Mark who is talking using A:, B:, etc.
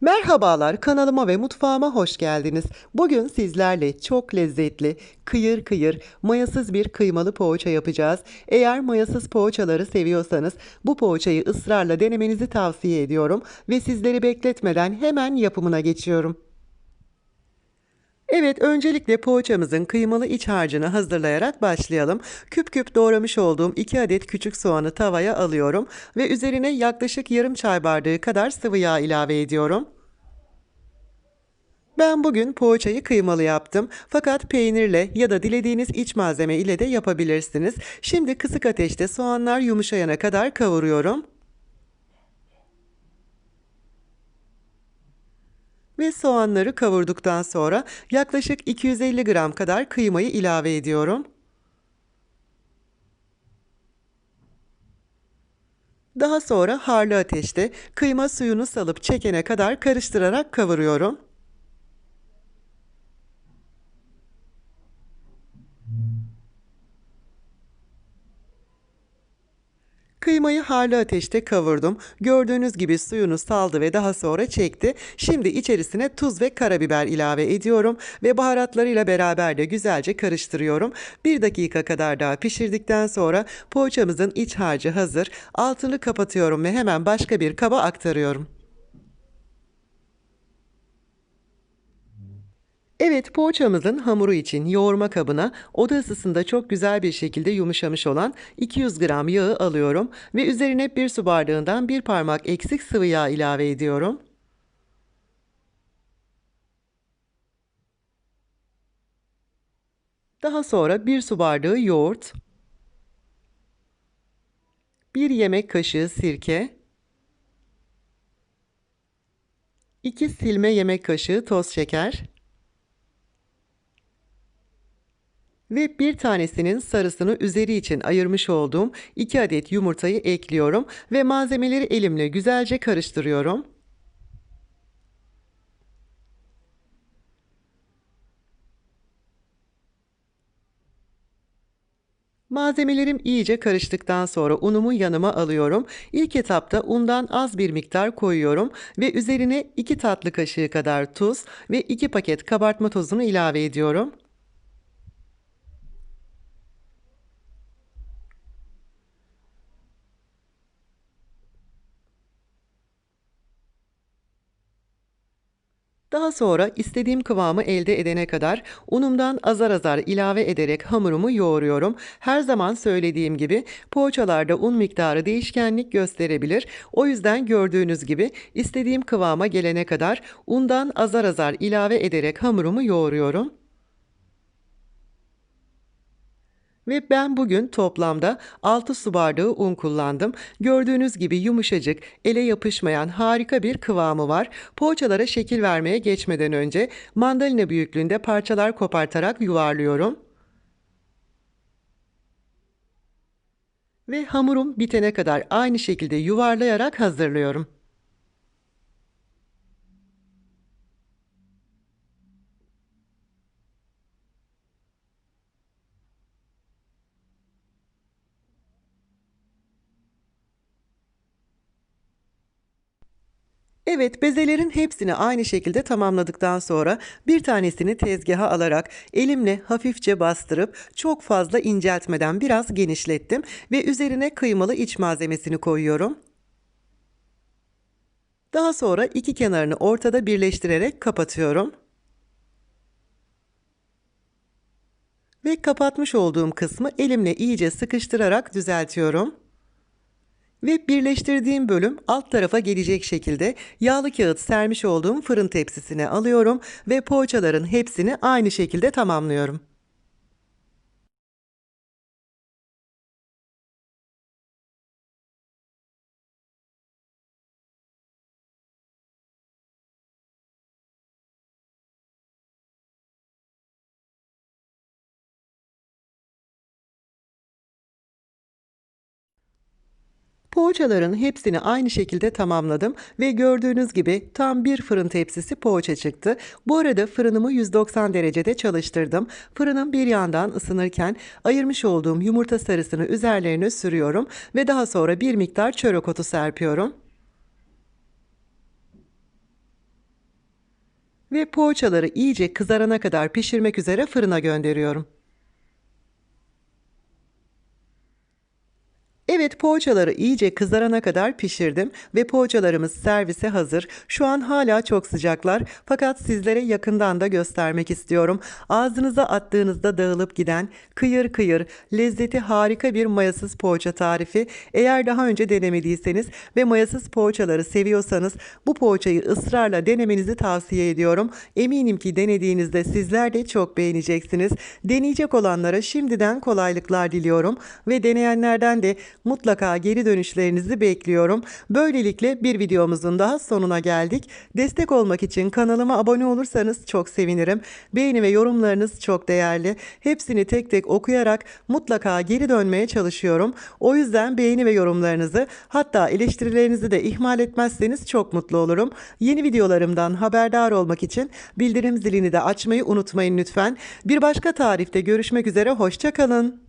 A: Merhabalar, kanalıma ve mutfağıma hoş geldiniz. Bugün sizlerle çok lezzetli, kıyır kıyır, mayasız bir kıymalı poğaça yapacağız. Eğer mayasız poğaçaları seviyorsanız bu poğaçayı ısrarla denemenizi tavsiye ediyorum ve sizleri bekletmeden hemen yapımına geçiyorum. Evet, öncelikle poğaçamızın kıymalı iç harcını hazırlayarak başlayalım. Küp küp doğramış olduğum 2 adet küçük soğanı tavaya alıyorum ve üzerine yaklaşık yarım çay bardağı kadar sıvı yağ ilave ediyorum. Ben bugün poğaçayı kıymalı yaptım. Fakat peynirle ya da dilediğiniz iç malzeme ile de yapabilirsiniz. Şimdi kısık ateşte soğanlar yumuşayana kadar kavuruyorum. Ve soğanları kavurduktan sonra yaklaşık 250 gram kadar kıymayı ilave ediyorum. Daha sonra harlı ateşte kıyma suyunu salıp çekene kadar karıştırarak kavuruyorum. Kıymayı harlı ateşte kavurdum. Gördüğünüz gibi suyunu saldı ve daha sonra çekti. Şimdi içerisine tuz ve karabiber ilave ediyorum ve baharatlarıyla beraber de güzelce karıştırıyorum. Bir dakika kadar daha pişirdikten sonra poğaçamızın iç harcı hazır. Altını kapatıyorum ve hemen başka bir kaba aktarıyorum. Evet, poğaçamızın hamuru için yoğurma kabına oda ısısında çok güzel bir şekilde yumuşamış olan 200 gram yağı alıyorum ve üzerine bir su bardağından bir parmak eksik sıvı yağ ilave ediyorum. Daha sonra bir su bardağı yoğurt, bir yemek kaşığı sirke, 2 silme yemek kaşığı toz şeker, Ve bir tanesinin sarısını üzeri için ayırmış olduğum 2 adet yumurtayı ekliyorum ve malzemeleri elimle güzelce karıştırıyorum. Malzemelerim iyice karıştıktan sonra unumu yanıma alıyorum. İlk etapta undan az bir miktar koyuyorum ve üzerine 2 tatlı kaşığı kadar tuz ve 2 paket kabartma tozunu ilave ediyorum. Daha sonra istediğim kıvamı elde edene kadar unumdan azar azar ilave ederek hamurumu yoğuruyorum. Her zaman söylediğim gibi poğaçalarda un miktarı değişkenlik gösterebilir. O yüzden gördüğünüz gibi istediğim kıvama gelene kadar undan azar azar ilave ederek hamurumu yoğuruyorum. Ve ben bugün toplamda 6 su bardağı un kullandım. Gördüğünüz gibi yumuşacık, ele yapışmayan harika bir kıvamı var. Poğaçalara şekil vermeye geçmeden önce mandalina büyüklüğünde parçalar kopartarak yuvarlıyorum. Ve hamurum bitene kadar aynı şekilde yuvarlayarak hazırlıyorum. Evet, bezelerin hepsini aynı şekilde tamamladıktan sonra bir tanesini tezgaha alarak elimle hafifçe bastırıp çok fazla inceltmeden biraz genişlettim ve üzerine kıymalı iç malzemesini koyuyorum. Daha sonra iki kenarını ortada birleştirerek kapatıyorum. Ve kapatmış olduğum kısmı elimle iyice sıkıştırarak düzeltiyorum. Ve birleştirdiğim bölüm alt tarafa gelecek şekilde yağlı kağıt sermiş olduğum fırın tepsisine alıyorum ve poğaçaların hepsini aynı şekilde tamamlıyorum. Poğaçaların hepsini aynı şekilde tamamladım ve gördüğünüz gibi tam bir fırın tepsisi poğaça çıktı. Bu arada fırınımı 190 derecede çalıştırdım. Fırının bir yandan ısınırken ayırmış olduğum yumurta sarısını üzerlerine sürüyorum ve daha sonra bir miktar çörek otu serpiyorum. ve poğaçaları iyice kızarana kadar pişirmek üzere fırına gönderiyorum. Evet poğaçaları iyice kızarana kadar pişirdim ve poğaçalarımız servise hazır. Şu an hala çok sıcaklar fakat sizlere yakından da göstermek istiyorum. Ağzınıza attığınızda dağılıp giden kıyır kıyır lezzeti harika bir mayasız poğaça tarifi. Eğer daha önce denemediyseniz ve mayasız poğaçaları seviyorsanız bu poğaçayı ısrarla denemenizi tavsiye ediyorum. Eminim ki denediğinizde sizler de çok beğeneceksiniz. Deneyecek olanlara şimdiden kolaylıklar diliyorum ve deneyenlerden de mutlaka geri dönüşlerinizi bekliyorum. Böylelikle bir videomuzun daha sonuna geldik. Destek olmak için kanalıma abone olursanız çok sevinirim. Beğeni ve yorumlarınız çok değerli. Hepsini tek tek okuyarak mutlaka geri dönmeye çalışıyorum. O yüzden beğeni ve yorumlarınızı hatta eleştirilerinizi de ihmal etmezseniz çok mutlu olurum. Yeni videolarımdan haberdar olmak için bildirim zilini de açmayı unutmayın lütfen. Bir başka tarifte görüşmek üzere hoşçakalın.